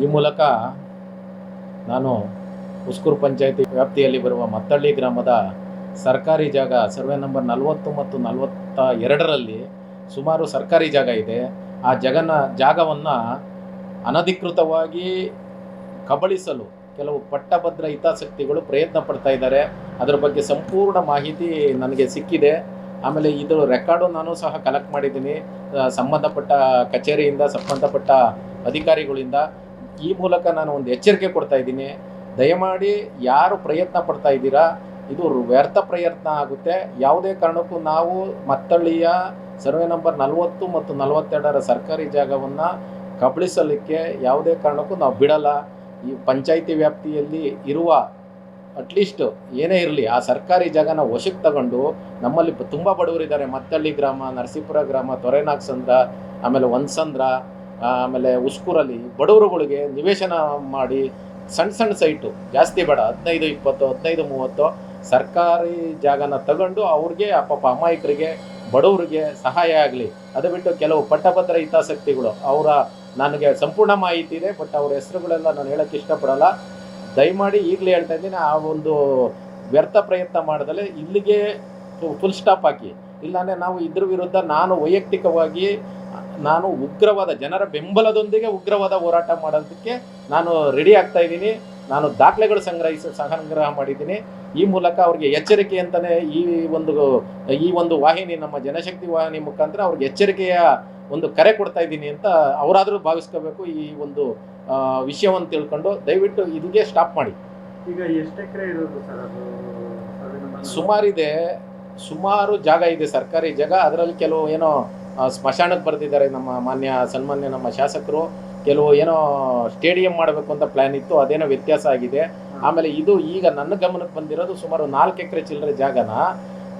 ಈ ಮೂಲಕ ನಾನು ಉಸ್ಕೂರು ಪಂಚಾಯತಿ ವ್ಯಾಪ್ತಿಯಲ್ಲಿ ಬರುವ ಮತ್ತಳ್ಳಿ ಗ್ರಾಮದ ಸರ್ಕಾರಿ ಜಾಗ ಸರ್ವೆ ನಂಬರ್ ನಲವತ್ತು ಮತ್ತು ನಲವತ್ತ ಎರಡರಲ್ಲಿ ಸುಮಾರು ಸರ್ಕಾರಿ ಜಾಗ ಇದೆ. ಆ ಜಗನ ಜಾಗವನ್ನು ಅನಧಿಕೃತವಾಗಿ ಕಬಳಿಸಲು ಕೆಲವು ಪಟ್ಟಭದ್ರ ಹಿತಾಸಕ್ತಿಗಳು ಪ್ರಯತ್ನ ಪಡ್ತಾ ಇದ್ದಾರೆ. ಅದರ ಬಗ್ಗೆ ಸಂಪೂರ್ಣ ಮಾಹಿತಿ ನನಗೆ ಸಿಕ್ಕಿದೆ. ಆಮೇಲೆ ಇದು ರೆಕಾರ್ಡು ನಾನು ಸಹ ಕಲೆಕ್ಟ್ ಮಾಡಿದ್ದೀನಿ. ಸಂಬಂಧಪಟ್ಟ ಕಚೇರಿಯಿಂದ, ಸಂಬಂಧಪಟ್ಟ ಅಧಿಕಾರಿಗಳಿಂದ. ಈ ಮೂಲಕ ನಾನು ಒಂದು ಎಚ್ಚರಿಕೆ ಕೊಡ್ತಾ ಇದ್ದೀನಿ. ದಯಮಾಡಿ ಯಾರು ಪ್ರಯತ್ನ ಪಡ್ತಾ ಇದ್ದೀರಾ, ಇದು ವ್ಯರ್ಥ ಪ್ರಯತ್ನ ಆಗುತ್ತೆ. ಯಾವುದೇ ಕಾರಣಕ್ಕೂ ನಾವು ಮತ್ತಳ್ಳಿಯ ಸರ್ವೆ ನಂಬರ್ ನಲವತ್ತು ಮತ್ತು ನಲವತ್ತೆರಡರ ಸರ್ಕಾರಿ ಜಾಗವನ್ನು ಕಬಳಿಸಲಿಕ್ಕೆ ಯಾವುದೇ ಕಾರಣಕ್ಕೂ ನಾವು ಬಿಡಲ್ಲ. ಈ ಪಂಚಾಯಿತಿ ವ್ಯಾಪ್ತಿಯಲ್ಲಿ ಇರುವ ಅಟ್ಲೀಸ್ಟ್ ಏನೇ ಇರಲಿ, ಆ ಸರ್ಕಾರಿ ಜಾಗನ ವಶಕ್ಕೆ ತಗೊಂಡು ನಮ್ಮಲ್ಲಿ ತುಂಬ ಬಡವರಿದ್ದಾರೆ. ಮತ್ತಳ್ಳಿ ಗ್ರಾಮ, ನರಸೀಪುರ ಗ್ರಾಮ, ತೊರೆನಾಗ್ಸಂದ್ರ, ಆಮೇಲೆ ಒಂದ್ಸಂದ್ರ ಆಮೇಲೆ ಉಸ್ಕೂರಲ್ಲಿ ಬಡವರುಗಳಿಗೆ ನಿವೇಶನ ಮಾಡಿ ಸಣ್ಣ ಸಣ್ಣ ಸೈಟು, ಜಾಸ್ತಿ ಬೇಡ, ಹದಿನೈದು, ಇಪ್ಪತ್ತು, ಹದಿನೈದು, ಮೂವತ್ತು, ಸರ್ಕಾರಿ ಜಾಗನ ತಗೊಂಡು ಅವ್ರಿಗೆ ಪಾಪ ಅಮಾಯಕರಿಗೆ ಬಡವರಿಗೆ ಸಹಾಯ ಆಗಲಿ. ಅದು ಬಿಟ್ಟು ಕೆಲವು ಪಟ್ಟಭದ್ರ ಹಿತಾಸಕ್ತಿಗಳು, ಅವರ ನನಗೆ ಸಂಪೂರ್ಣ ಮಾಹಿತಿ ಇದೆ, ಬಟ್ ಅವ್ರ ಹೆಸರುಗಳೆಲ್ಲ ನಾನು ಹೇಳೋಕ್ಕೆ ಇಷ್ಟಪಡಲ್ಲ. ದಯಮಾಡಿ ಈಗಲೇ ಹೇಳ್ತಾ ಇದ್ದೀನಿ, ಆ ಒಂದು ವ್ಯರ್ಥ ಪ್ರಯತ್ನ ಮಾಡದಲ್ಲೇ ಇಲ್ಲಿಗೆ ಫುಲ್ ಸ್ಟಾಪ್ ಹಾಕಿ. ಇಲ್ಲಾಂದರೆ ನಾವು ಇದ್ರ ವಿರುದ್ಧ ನಾನು ವೈಯಕ್ತಿಕವಾಗಿ ನಾನು ಉಗ್ರವಾದ ಜನರ ಬೆಂಬಲದೊಂದಿಗೆ ಉಗ್ರವಾದ ಹೋರಾಟ ಮಾಡೋದಕ್ಕೆ ನಾನು ರೆಡಿ ಆಗ್ತಾ ಇದ್ದೀನಿ. ನಾನು ದಾಖಲೆಗಳು ಸಂಗ್ರಹಿಸಿ ಸಂಗ್ರಹ ಮಾಡಿದ್ದೀನಿ. ಈ ಮೂಲಕ ಅವ್ರಿಗೆ ಎಚ್ಚರಿಕೆ ಅಂತಲೇ ಈ ಒಂದು ಈ ಒಂದು ವಾಹಿನಿ ನಮ್ಮ ಜನಶಕ್ತಿ ವಾಹಿನಿ ಮುಖಾಂತರ ಅವ್ರಿಗೆ ಎಚ್ಚರಿಕೆಯ ಒಂದು ಕರೆ ಕೊಡ್ತಾ ಇದ್ದೀನಿ ಅಂತ ಅವರಾದರೂ ಭಾವಿಸ್ಕೋಬೇಕು. ಈ ಒಂದು ವಿಷಯವನ್ನು ತಿಳ್ಕೊಂಡು ದಯವಿಟ್ಟು ಇದಿಗೆ ಸ್ಟಾಪ್ ಮಾಡಿ. ಈಗ ಎಷ್ಟು ಎಕರೆ ಇರೋದು ಸರ್ ಅದು ಸುಮಾರಿದೆ ಸುಮಾರು ಜಾಗ ಇದೆ ಸರ್ಕಾರಿ ಜಾಗ. ಅದರಲ್ಲಿ ಕೆಲವು ಏನೋ ಸ್ಮಶಾನಕ್ಕೆ ಬರ್ತಿದ್ದಾರೆ ನಮ್ಮ ಮಾನ್ಯ ಸನ್ಮಾನ್ಯ ನಮ್ಮ ಶಾಸಕರು. ಕೆಲವು ಏನೋ ಸ್ಟೇಡಿಯಂ ಮಾಡಬೇಕು ಅಂತ ಪ್ಲಾನ್ ಇತ್ತು, ಅದೇನೋ ವ್ಯತ್ಯಾಸ ಆಗಿದೆ. ಆಮೇಲೆ ಇದು ಈಗ ನನ್ನ ಗಮನಕ್ಕೆ ಬಂದಿರೋದು ಸುಮಾರು ನಾಲ್ಕು ಎಕರೆ ಚಿಲ್ಲರೆ ಜಾಗನ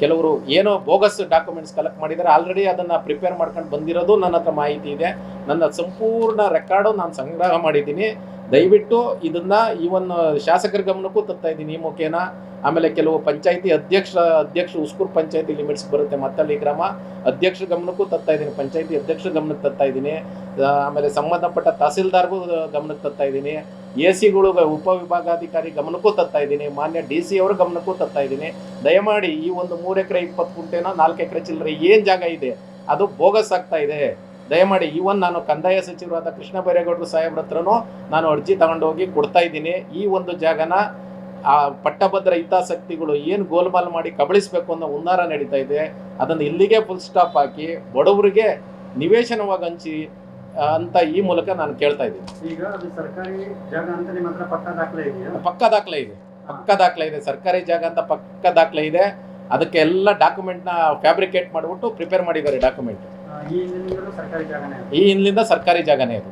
ಕೆಲವರು ಏನೋ ಬೋಗಸ್ ಡಾಕ್ಯುಮೆಂಟ್ಸ್ ಕಲೆಕ್ಟ್ ಮಾಡಿದ್ದಾರೆ. ಆಲ್ರೆಡಿ ಅದನ್ನು ಪ್ರಿಪೇರ್ ಮಾಡ್ಕೊಂಡು ಬಂದಿರೋದು ನನ್ನ ಹತ್ರ ಮಾಹಿತಿ ಇದೆ. ನನ್ನ ಸಂಪೂರ್ಣ ರೆಕಾರ್ಡು ನಾನು ಸಂಗ್ರಹ ಮಾಡಿದ್ದೀನಿ. ದಯವಿಟ್ಟು ಇದನ್ನು ಈ ಒಂದು ಶಾಸಕರ ಗಮನಕ್ಕೂ ತರ್ತಾ ಇದ್ದೀನಿ ಈ ಮುಖೇನ. ಆಮೇಲೆ ಕೆಲವು ಪಂಚಾಯತಿ ಅಧ್ಯಕ್ಷ ಅಧ್ಯಕ್ಷ ಉಸ್ಕೂರು ಪಂಚಾಯತಿ ಲಿಮಿಟ್ಸ್ ಬರುತ್ತೆ. ಮತ್ತಲ್ಲಿ ಗ್ರಾಮ ಅಧ್ಯಕ್ಷ ಗಮನಕ್ಕೂ ತರ್ತಾ ಇದ್ದೀನಿ. ಪಂಚಾಯತಿ ಅಧ್ಯಕ್ಷ ಗಮನಕ್ಕೆ ತರ್ತಾ ಇದ್ದೀನಿ. ಆಮೇಲೆ ಸಂಬಂಧಪಟ್ಟ ತಹಸೀಲ್ದಾರ್ಗೂ ಗಮನಕ್ಕೆ ತರ್ತಾ ಇದ್ದೀನಿ. ಎ ಸಿಗಳು ಉಪವಿಭಾಗಾಧಿಕಾರಿ ಗಮನಕ್ಕೂ ತರ್ತಾ ಇದ್ದೀನಿ. ಮಾನ್ಯ ಡಿ ಸಿ ಅವರು ಗಮನಕ್ಕೂ ತರ್ತಾ ಇದ್ದೀನಿ. ದಯಮಾಡಿ ಈ ಒಂದು ಮೂರು ಎಕರೆ, ಇಪ್ಪತ್ತು ಕುಂಟೆನೋ, ನಾಲ್ಕು ಎಕರೆ ಚಿಲ್ಲರೆ ಏನು ಜಾಗ ಇದೆ, ಅದು ಬೋಗಸ್ ಆಗ್ತಾ ಇದೆ. ದಯಮಾಡಿ ಇವನ್ ನಾನು ಕಂದಾಯ ಸಚಿವರಾದ ಕೃಷ್ಣ ಬೈರೇಗೌಡರು ಸಾಹೇಬ್ರ ಹತ್ರನೂ ನಾನು ಅರ್ಜಿ ತಗೊಂಡೋಗಿ ಕೊಡ್ತಾ ಇದ್ದೀನಿ. ಈ ಒಂದು ಜಾಗನ ಆ ಪಟ್ಟಭದ್ರ ಹಿತಾಸಕ್ತಿಗಳು ಏನು ಗೋಲ್ಮಾಲ್ ಮಾಡಿ ಕಬಳಿಸ್ಬೇಕು ಅನ್ನೋ ಹುನ್ನಾರ ನಡೀತಾ ಇದೆ ಅದನ್ನು ಇಲ್ಲಿಗೆ ಫುಲ್ ಸ್ಟಾಪ್ ಹಾಕಿ ಬಡವರಿಗೆ ನಿವೇಶನವಾಗಿ ಹಂಚಿ ಅಂತ ಈ ಮೂಲಕ ನಾನು ಕೇಳ್ತಾ ಇದ್ದೀನಿ. ಈಗ ಅದು ಸರ್ಕಾರಿ ಜಾಗ ಅಂತ ನಿಮ್ಮ ಹತ್ರ ಪಕ್ಕ ದಾಖಲೆ ಇದೆಯಾ? ಪಕ್ಕ ದಾಖಲೆ ಇದೆ ಪಕ್ಕ ದಾಖಲೆ ಇದೆ ಸರ್ಕಾರಿ ಜಾಗ ಅಂತ ಪಕ್ಕ ದಾಖಲೆ ಇದೆ. ಅದಕ್ಕೆ ಎಲ್ಲ ಡಾಕ್ಯುಮೆಂಟ್ನ ಫ್ಯಾಬ್ರಿಕೇಟ್ ಮಾಡಿಬಿಟ್ಟು ಪ್ರಿಪೇರ್ ಮಾಡಿದ್ದಾರೆ ಡಾಕ್ಯುಮೆಂಟ್ ಈ ಹಿಂದಿನಿಂದ ಸರ್ಕಾರಿ ಜಾಗನೇ ಈ ಹಿಂದಿಂದ ಸರ್ಕಾರಿ ಜಾಗನೇ ಇದು